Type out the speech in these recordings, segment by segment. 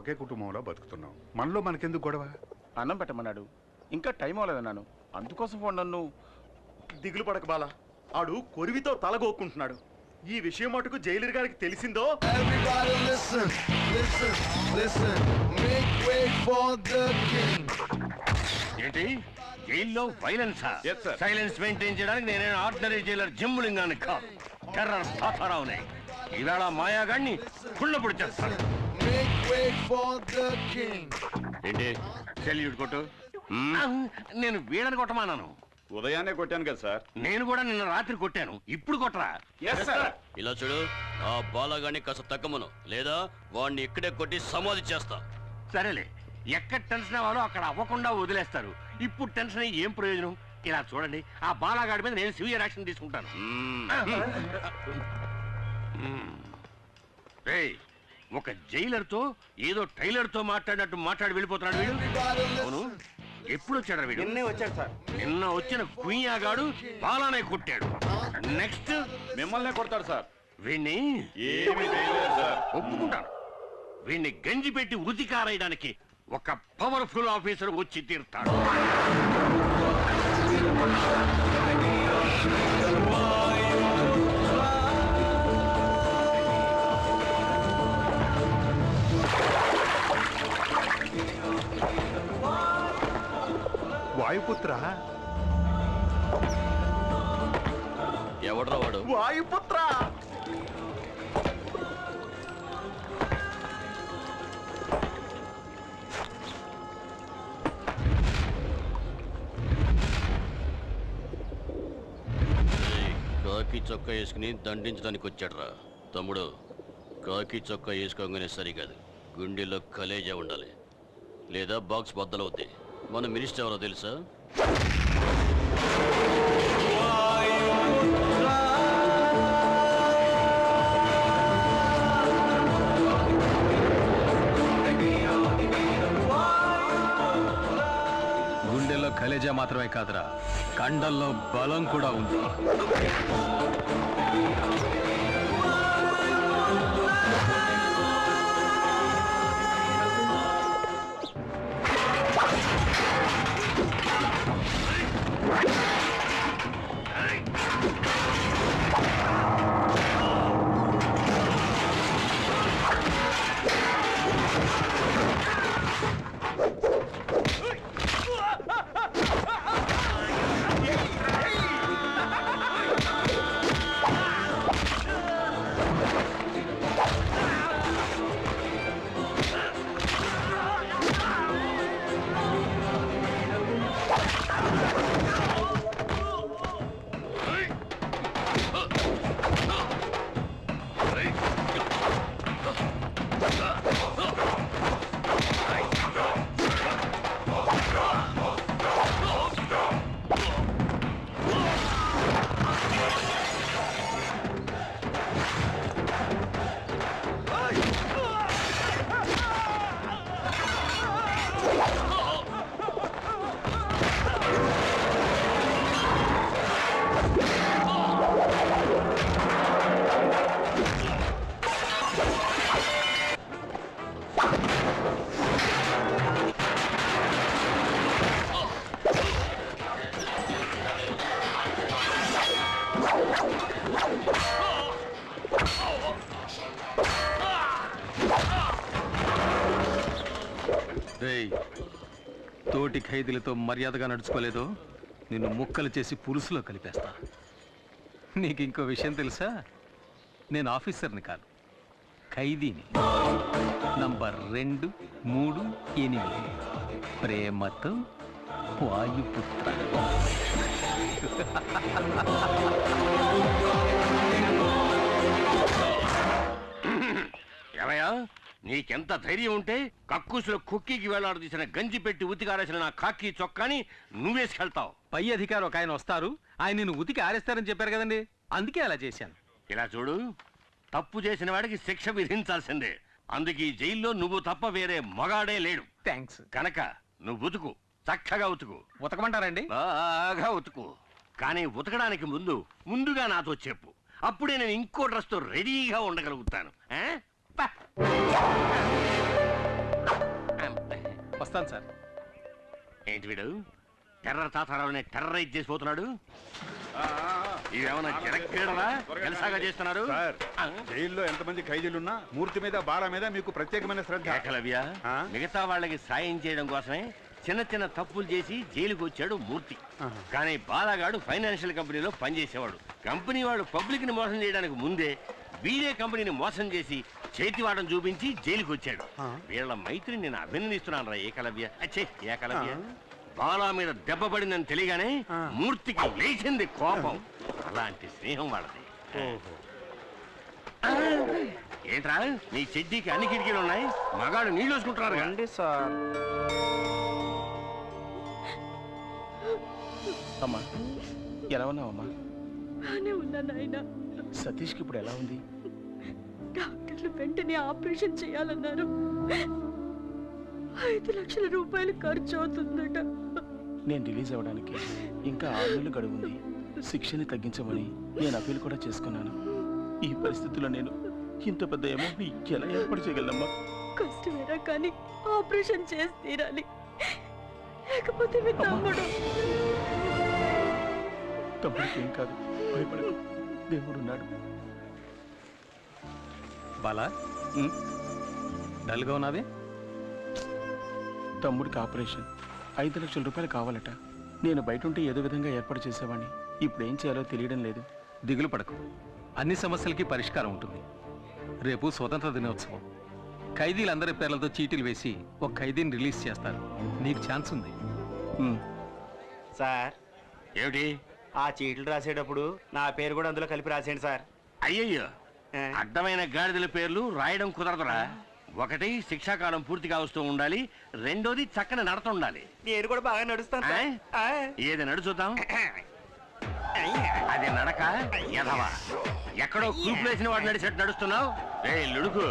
ఒకే కుటుంబంలో బతుకుతున్నాం మనలో మనకెందుకు గొడవ? అన్నం పెట్టమన్నాడు. ఇంకా టైం అవ్వలేదన్నాను అందుకోసం ఫోన్ నన్ను. దిగులు పడక బాల. ఆడు కొరివితో తలగోక్కుంటున్నాడు ఈ విషయం మటుకు జైలర్ గారికి తెలిసిందో. ఏంటి? జైల్లో వైలెన్స్. సైలెన్స్ మెయింటైన్ చేయడానికి నేనే ఆర్డినరీ జైలర్ జిమ్ములింగాన్ని కాదు. టెర్రర్ తాతారావునే. ఈవేళ మాయాగాడిని కుళ్ళపొడి చేస్తాను. ఏంటి? సెల్యూట్ కొట్టు. నేను వీడని కొట్టమానాను ఉదయాన్నే కొట్టాను కదా సార్. నేను కూడా నిన్న రాత్రి కొట్టాను. ఇప్పుడు కొట్టరా ఇలా చూడు ఆ బాలగాన్ని కాస్త తగ్గమను. లేదా వాడిని ఇక్కడే కొట్టి సమాధి చేస్తా. సరేలే. ఎక్కడ టెన్షన్ అవ్వాలో అక్కడ అవ్వకుండా వదిలేస్తారు. ఇప్పుడు టెన్షన్ అయ్యి ఏం ప్రయోజనం? ఇలా చూడండి. ఆ బాలాగాడి మీద నేను సివియర్ యాక్షన్ తీసుకుంటాను. ఒక జైలర్తో ఏదో టైలర్తో మాట్లాడినట్టు మాట్లాడి వెళ్ళిపోతున్నాడు వీడు. అవును. ఎప్పుడు వచ్చాడు వీడు? నిన్నే వచ్చాడు సార్. నిన్న వచ్చిన కుయ్యాగాడు బాలానే కొట్టాడు. నెక్స్ట్ మిమ్మల్నే కొడతాడు సార్. వీణ్ణి ఏమి చేయలేదు సార్. ఒప్పుకుంటాను. వీణ్ణి గంజి పెట్టి ఉతి కారేయడానికి ఒక పవర్ఫుల్ ఆఫీసర్ వచ్చి తీరుతాడు. వాయుపుత్ర? ఎవడ్రా వాడు? వాయుపుత్ర! కాకి చొక్కా వేసుకుని దండించడానికి వచ్చాడ్రా. తమ్ముడు కాకి చొక్కా వేసుకోగానే సరికాదు గుండెలో కలేజా ఉండాలి. లేదా బాక్స్ బద్దలవుద్ది. మన మినిస్టర్ ఎవరో తెలుసా? గుండెల్లో కలేజా మాత్రమే కాదురా. కండల్లో బలం కూడా ఉంది. తోటి ఖైదీలతో మర్యాదగా నడుచుకోలేదో నిన్ను ముక్కలు చేసి పులుసులో కలిపేస్తా. నీకు ఇంకో విషయం తెలుసా? నేను ఆఫీసర్ని కాదు ఖైదీని. నంబర్ రెండు మూడు ఎనిమిది. ప్రేమతో వాయుపుత్ర. ఏమయ్యా? నీకెంత ధైర్యం ఉంటే కక్కుసులో కుక్కీకి వేలాడదీసిన గంజి పెట్టి ఉతికారేసిన నా కాకి చొక్కాని నువ్వేసుకెళ్తావు. పై అధికారి ఒక ఆయన వస్తారు. ఆయన నిన్ను ఉతికి ఆరేస్తారని చెప్పారు కదండి. అందుకే అలా చేశాను. ఇలా చూడు తప్పు చేసిన వాడికి శిక్ష విధించాల్సిందే. అందుకే ఈ జైల్లో నువ్వు తప్ప వేరే మగాడే లేడు. థ్యాంక్స్ కనుక నువ్వు ఉతుకు. చక్కగా ఉతుకు. ఉతకమంటారండి? బాగా ఉతుకు. కానీ ఉతకడానికి ముందు ముందుగా నాతో చెప్పు. అప్పుడే నేను ఇంకో డ్రెస్తో రెడీగా ఉండగలుగుతాను. ఆ? వస్తాను సార్. ఏంటి వీడు? టెర్రర్ తాతారావుని టెర్రరైజ్ చేసిపోతున్నాడు ఇవేమన్నా జరగడరా జలసాగా చేస్తున్నారు? సార్ ఆ? జైల్లో ఎంతమంది ఖైదీలున్నా మూర్తి మీద బాల మీద మీకు ప్రత్యేకమైన శ్రద్ధ. ఏకలవ్య ఆ? మిగతా వాళ్ళకి సాయం చేయడం కోసమే చిన్న చిన్న తప్పులు చేసి జైలుకు వచ్చాడు మూర్తి. కానీ బాలగాడు ఫైనాన్షియల్ కంపెనీలో పనిచేసేవాడు. కంపెనీ వాడు పబ్లిక్ని మోసం చేయడానికి ముందే వీడే కంపెనీని మోసం చేసి చేతివాడం చూపించి జైలుకు వచ్చాడు వీళ్ళ మైత్రిని నేను అభినందిస్తున్నాను రా ఏకలవ్య అచ్చే ఏకలవ్య బాలా మీద దెబ్బ పడిందని తెలియగానే మూర్తికి లేచింది కోపం. అలాంటి స్నేహం వాళ్ళది. ఏంట్రా నీ చెడ్డీకి అన్ని కిటికీలు ఉన్నాయి? మగాడు నీళ్ళు వేసుకుంటున్నారు రండి సార్. అమ్మా ఎలా ఉన్నావమ్మా? సతీష్కి ఇప్పుడు ఎలా ఉంది? డాక్టర్లు వెంటనే ఆపరేషన్ చేయాలన్నారు. ఐదు లక్షల రూపాయలు ఖర్చు అవుతుందట. నేను రిలీజ్ అవ్వడానికి ఇంకా ఆరు నెలలు గడువు ఉంది శిక్షని తగ్గించమని నేను అప్పీల్ కూడా చేసుకున్నాను. ఈ పరిస్థితుల్లో నేను ఇంత పెద్ద అమౌంట్ని ఎలా ఏర్పాటు చేయగలమ్మా కష్టమేరా కానీ ఆపరేషన్ చేసి తీరాలి. లేకపోతే మీ తమ్ముడు తమ్ముడికి ఏం కాదు. భయపడకు. దేవుడు ఉన్నాడు. బాలా? డల్గా ఉన్నావే? తమ్ముడికి ఆపరేషన్. ఐదు లక్షల రూపాయలు కావాలట. నేను బయట ఉంటే ఏదో విధంగా ఏర్పాటు చేసేవాడిని ఇప్పుడు ఏం చేయాలో తెలియడం లేదు. దిగులు పడకు. అన్ని సమస్యలకి పరిష్కారం ఉంటుంది. రేపు స్వతంత్ర దినోత్సవం. ఖైదీలందరి పేర్లతో చీటీలు వేసి ఒక ఖైదీని రిలీజ్ చేస్తారు. నీకు ఛాన్స్ ఉంది. సార్. ఏమిటి? ఆ చీట్లు రాసేటప్పుడు నా పేరు కూడా అందులో కలిపి రాసేయండి సార్. అయ్యయ్యో? అడ్డమైన గాడిదల పేర్లు రాయడం కుదరదురా. ఒకటి శిక్షాకాలం పూర్తిగా వస్తూ ఉండాలి రెండోది చక్కని నడత ఉండాలి. నేను కూడా బాగా నడుస్తాను. ఏది నడు చూద్దాం? అది నడక ఎదవా ఎక్కడో కూపులేసిన వాడు నడిచేట్టు నడుస్తున్నావు? రే లుడుకు.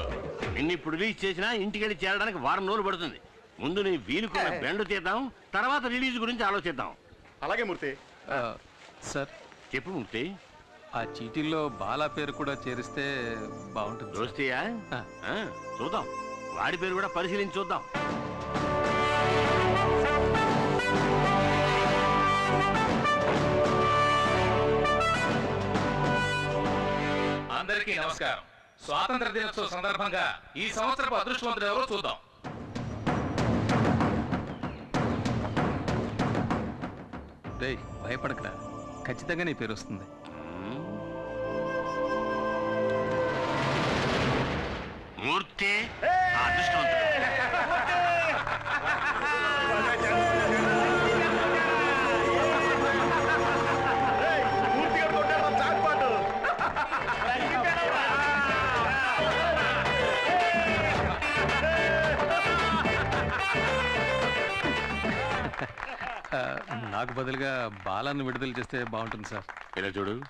నిన్ను ఇప్పుడు రిలీజ్ చేసినా ఇంటికి వెళ్ళి చేరడానికి వారం రోజులు పడుతుంది. ముందు నీ వీలుకున్న బెండు తీద్దాం తర్వాత రిలీజ్ గురించి ఆలోచిద్దాం. అలాగే మూర్తి. సార్. చెప్పు ముక్తి ఆ చీటీల్లో బాలా పేరు కూడా చేరిస్తే బాగుంటుంది. దోస్తీయా? ఆ. ఆ, చూద్దాం. వాడి పేరు కూడా పరిశీలించి చూద్దాం. అందరికీ నమస్కారం. స్వాతంత్ర దినోత్సవ సందర్భంగా ఈ సంవత్సరపు అదృష్టవంతుడు ఎవరో చూద్దాం. భయపడకరా. ఖచ్చితంగా నీ పేరు వస్తుంది. మూర్తి ఆ అదృష్టవంతుడు. నాకు బదులుగా బాలాన్ని విడుదల చేస్తే బాగుంటుంది సార్. ఇలా చూడు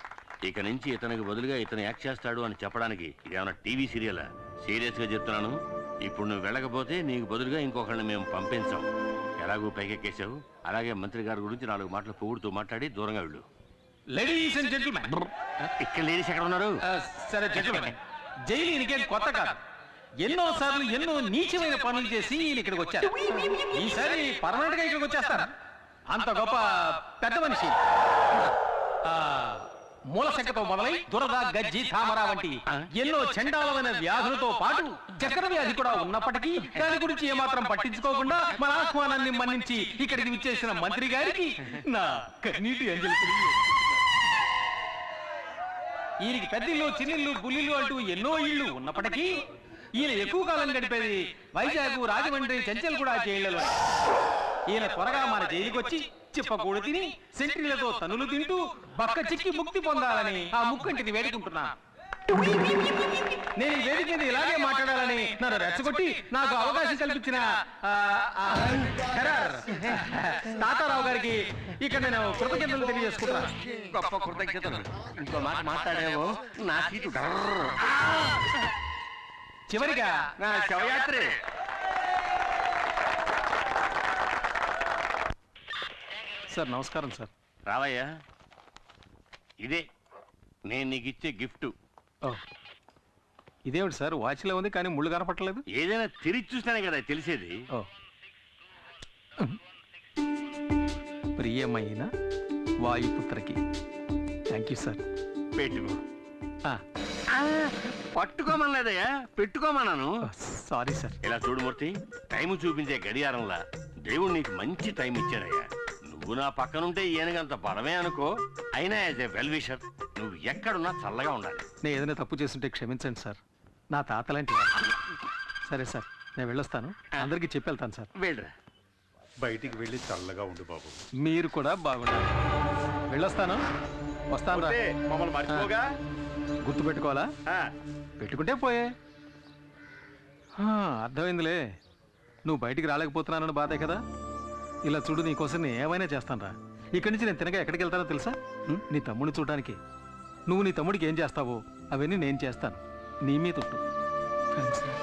ఇక నుంచి ఇతనికి బదులుగా ఇతను యాక్ట్ చేస్తాడు అని చెప్పడానికి ఇదేమన్నా టీవీ సీరియలా? సీరియస్గా చెప్తున్నాను. ఇప్పుడు నువ్వు వెళ్ళకపోతే నీకు బదులుగా ఇంకొకరిని మేము పంపించాం. ఎలాగూ పైకెక్కేశావు? అలాగే మంత్రి గారి గురించి నాలుగు మాటలు పొగుడుతూ మాట్లాడి దూరంగా వెళ్ళు. లేడీస్ అండ్ జెంటిల్మెన్ ఇక్కడ లేడీస్ ఎక్కడ ఉన్నారు? సరే జెంటిల్మెన్ జైలు ఈయనకేం కొత్త కాదు. ఎన్నో సార్లు ఎన్నో నీచమైన పనులు చేసి ఈయన ఇక్కడికి వచ్చారు. ఈసారి పర్మనెంట్గా ఇక్కడికి వచ్చేస్తారా. అంత గొప్ప పెద్ద మనిషి. ఆ, మూల శంకతో మొదలై దురద గజ్జి తామర వంటి ఎన్నో చండాలమైన వ్యాధులతో పాటు చక్కెర వ్యాధి కూడా ఉన్నప్పటికీ దాని గురించి ఏమాత్రం పట్టించుకోకుండా మన ఆహ్వానాన్ని మన్నించి ఇక్కడికి విచ్చేసిన మంత్రి గారికి నా కన్నీటి అంజలి. ఈయనకి పెద్దిల్లు చిన్నిల్లు గుల్లిల్లు అంటూ ఎన్నో ఇళ్ళు ఉన్నప్పటికీ ఈయన ఎక్కువ కాలం గడిపేది వైజాగ్ రాజమండ్రి చెంచల్ కూడా జైళ్ళలో ఈయన త్వరగా మన జైలుకి వచ్చి చిప్పకూడు తిని సెంట్రీలతో తనులు తింటూ బక్క చిక్కి ముక్తి పొందాలని ఆ ముక్కంటిని వేడుకుంటున్నా. నేను వేదిక మీద ఇలాగే మాట్లాడాలని నన్ను రెచ్చగొట్టి నాకు అవకాశం కల్పించిన తాతారావు గారికి ఇక్కడ నేను కృతజ్ఞతలు తెలియజేసుకుంటున్నాను గొప్ప కృతజ్ఞతలు. ఇంకో మాట మాట్లాడేమో నా సీటు. చివరిగా నా శవయాత్రే. సార్ నమస్కారం సార్. రావయ్యా ఇదే నేను నీకు ఇచ్చే గిఫ్ట్. ఓ ఇదేమిటి సార్ వాచ్లో ఉంది కానీ ముళ్ళు కనపట్టలేదు? ఏదైనా తిరిగి చూస్తేనే కదా తెలిసేది. ఓ. ప్రియమైన వాయుపుత్రకి. థ్యాంక్ యూ సార్ పెట్టుకో. పట్టుకోమనలేదయ్యా పెట్టుకోమన్నాను. Sorry sir. ఇలా చూడు మూర్తి టైం చూపించే గడియారంలా దేవుడు నీకు మంచి టైం ఇచ్చాడయ్యా. నువ్వు నా పక్కనుంటే ఈయనకంత బలమే అనుకో. అయినా యాజ్ ఏ వెల్ విషర్ నువ్వు ఎక్కడున్నా చల్లగా ఉండాలి. నేను ఏదైనా తప్పు చేస్తుంటే క్షమించండి సార్. నా తాత లాంటి వాడు. సరే సార్ నేను వెళ్ళొస్తాను. అందరికీ చెప్పి వెళ్తాను సార్. వెళ్ళరా. బయటికి వెళ్ళి చల్లగా ఉండు బాబు. మీరు కూడా బాగుండాలి. వెళ్ళొస్తాను. వస్తాను రా. మమ్మల్ని మర్చిపోగా? గుర్తు పెట్టుకోవాలా? ఆ, పెట్టుకుంటే పోయే. ఆ, అర్థమైందిలే. నువ్వు బయటికి రాలేకపోతున్నానని బాధే కదా? ఇలా చూడు నీకోసం నేను ఏమైనా చేస్తాను రా ఇక్కడి నుంచి నేను తినగా ఎక్కడికి వెళ్తానో తెలుసా? నీ తమ్ముడిని చూడడానికి. నువ్వు నీ తమ్ముడికి ఏం చేస్తావో అవన్నీ నేను చేస్తాను. నీ మీద ఉంటు రా.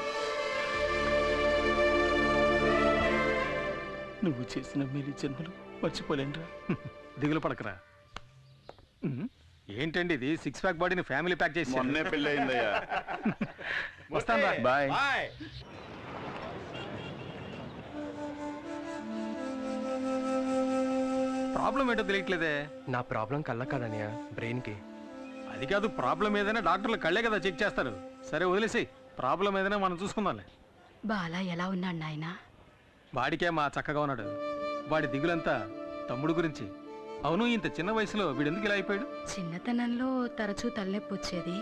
నువ్వు చేసిన మేలు జన్మలు మర్చిపోలేనురా. దిగులు పడకరా? ఏంటండి ఇది? సిక్స్ ప్యాక్ బాడీని ఫ్యామిలీ ప్యాక్ చేసి. మొన్నే పెళ్ళి అయిందయ్యా వస్తాను రా బాయ్. బాయ్. ప్రాబ్లం ఏంటో తెలియట్లేదే. నా ప్రాబ్లం కళ్ళ కాదన్నయ్య బ్రెయిన్కి. అది కాదు ప్రాబ్లం ఏదైనా డాక్టర్లు కళ్ళే కదా చెక్ చేస్తారు. సరే వదిలేసి ప్రాబ్లం ఏదైనా మనం చూసుకుందాంలే. బాలా ఎలా ఉన్నాడు నాయనా? వాడికే మా చక్కగా ఉన్నాడు. వాడి దిగులంతా తమ్ముడు గురించి. అవును ఇంత చిన్న వయసులో వీడెందుకు ఇలా అయిపోయాడు? చిన్నతనంలో తరచూ తలనొప్పి వచ్చేది.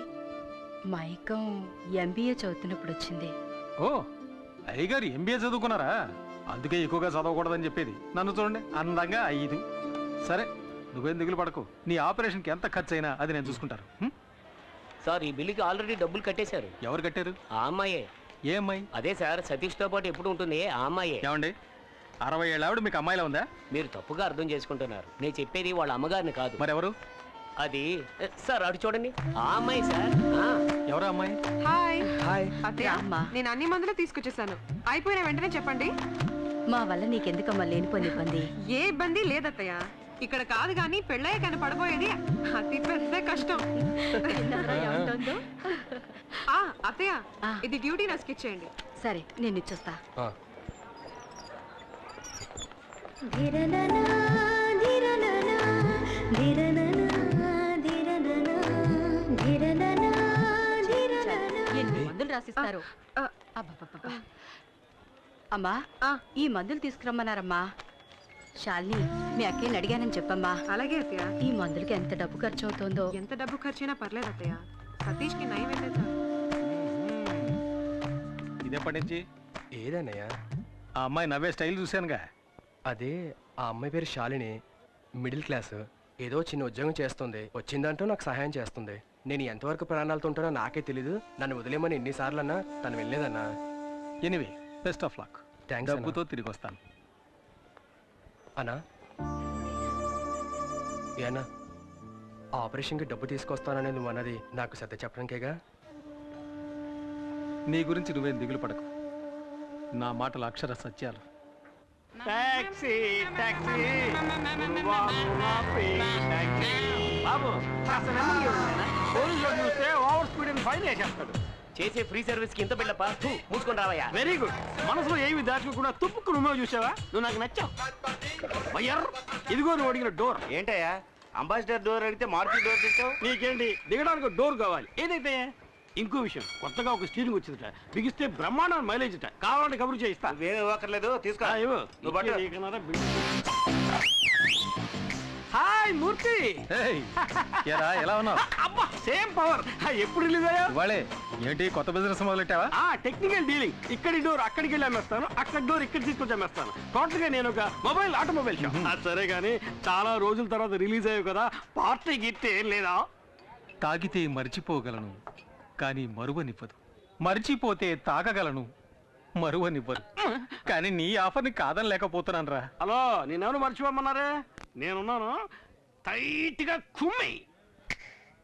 మైకం ఎంబీఏ చదువుతున్నప్పుడు వచ్చింది. ఓ అయ్యగారు ఎంబీఏ చదువుకున్నారా? అందుకే ఎక్కువగా చదవకూడదని చెప్పేది. నన్ను చూడండి అందంగా ఐదు. సరే నువ్వేం దిగులు పడకు. నీ ఆపరేషన్కి ఎంత ఖర్చు అయినా అది నేను చూసుకుంటాను. హ్మ్? సార్ ఈ బిల్లుకి ఆల్రెడీ డబ్బులు కట్టేశారు. ఎవరు కట్టారు? ఆ అమ్మాయే. ఏ అమ్మాయి? అదే సార్ సతీష్తో పాటు ఎప్పుడు ఉంటుంది ఆ అమ్మాయే. ఏమండి? అరవై ఏళ్ళ ఆవిడ మీకు అమ్మాయిలా ఉందా? మీరు తప్పుగా అర్థం చేసుకుంటున్నారు. నేను చెప్పేది వాళ్ళ అమ్మగారిని కాదు. మరెవరు? అది సార్ అటు చూడండి. ఆ అమ్మాయి సార్. ఆ. ఎవరు అమ్మాయి? హాయ్. హాయ్. అత్తయ్య నేను అన్ని మందులు తీసుకొచ్చేసాను. అయిపోయిన వెంటనే చెప్పండి. మా వల్ల నీకెందుకమ్మా లేనిపోని ఇబ్బంది? ఏ ఇబ్బంది లేదత్తయ్య. ఇక్కడ కాదు కానీ పెళ్ళయ్య కానీ పడబోయేది అతి పెద్ద కష్టం. ఆ, అత్తయ్య ఇది డ్యూటీ నస్కి ఇచ్చేయండి సరే నేను ఇచ్చొస్తా. ఎన్ని మందులు రాసిస్తారు? అబ్బబ్బబ్బబ్బా. అమ్మా ఈ మందులు తీసుకురమ్మన్నారమ్మా. శాలిని మీ అక్కని అడిగానని చెప్పమ్మా. అలాగే అత్తయ్య. ఈ మందులకి ఎంత డబ్బు ఖర్చు అవుతుందో ఎంత డబ్బు ఖర్చైనా పర్లేదు అత్తయ్య. సతీష్కి నయం. ఇదెప్పటి నుంచి? ఏదన్నయ్య? ఆ అమ్మాయి నవ్వే స్టైల్ చూశానుగా. అదే ఆ అమ్మాయి పేరు శాలిని. Middle class. ఏదో చిన్న ఉద్యోగం చేస్తుంది. వచ్చిందంటూ నాకు సహాయం చేస్తుంది. నేను ఎంతవరకు ప్రాణాలతో ఉంటానో నాకే తెలీదు. నన్ను వదిలేమని ఎన్నిసార్లు అన్నా తను వెళ్ళలేదన్నా. Anyway best of luck thanks డబ్బుతో తిరిగి వస్తాను. అన్నా ఏనా ఆపరేషన్కి డబ్బు తీసుకొస్తాననేది నువ్వు అన్నది నాకు సత్య చెప్పడానికేగా? నీ గురించి నువ్వేం దిగులు పడకు. నా మాటలు అక్షర సత్యాలు. Taxi taxi. బాబు కాస్త నెమ్మదిగా చూస్తే ఓవర్ స్పీడ్ అని ఫైన్ వేసేస్తాడు. చేసే ఫ్రీ సర్వీస్కి ఇంత బిల్లప్ప థూ, మూసుకొని రావయ్యా. Very good. మనసులో ఏమి దాచుకోకుండా తుప్పుకు నువ్వే చూసావా? నువ్వు నాకు నచ్చావు. వయ్యర్ ఇదిగో నువ్వు అడిగిన డోర్. ఏంటయ్యా? అంబాసిడర్ డోర్ అడిగితే మారుతి డోర్ తెచ్చావు? నీకేంటి? దిగడానికి డోర్ కావాలి. ఏదైతే? ఇంకో విషయం కొత్తగా ఒక స్టీరింగ్ వచ్చిందట. బిగిస్తే బ్రహ్మాండ మైలేజ్ కావాలంటే కబురు చేయిస్తా వేరే ఇవ్వక్కర్లేదు తీసుకో. హాయ్ మూర్తి. ఎరా ఎలా ఉన్నావు? అబ్బా సేమ్ పవర్. ఎప్పుడు రిలీజ్ అయ్యా ఇవాళే ఏంటి కొత్త బిజినెస్ మొదలెట్టావా? ఆ టెక్నికల్ డీలింగ్ ఇక్కడి డోర్ అక్కడికి వెళ్ళి అమ్మేస్తాను. అక్కడ డోర్ ఇక్కడ తీసుకొచ్చి అమ్మేస్తాను. టోటల్గా నేను ఒక మొబైల్ ఆటోమొబైల్ షాప్ సరే కానీ చాలా రోజుల తర్వాత రిలీజ్ అయ్యావు కదా పార్టీ గిట్టే ఏం లేదా? తాగితే మర్చిపోగలను కానీ మరువనివ్వదు. మర్చిపోతే తాగగలను మరువనివ్వదు. కానీ నీ ఆఫర్ని కాదని లేకపోతున్నాను రా హలో నేనెవరు మర్చిపోమన్నారే? నేనున్నాను టైట్గా కుమ్మి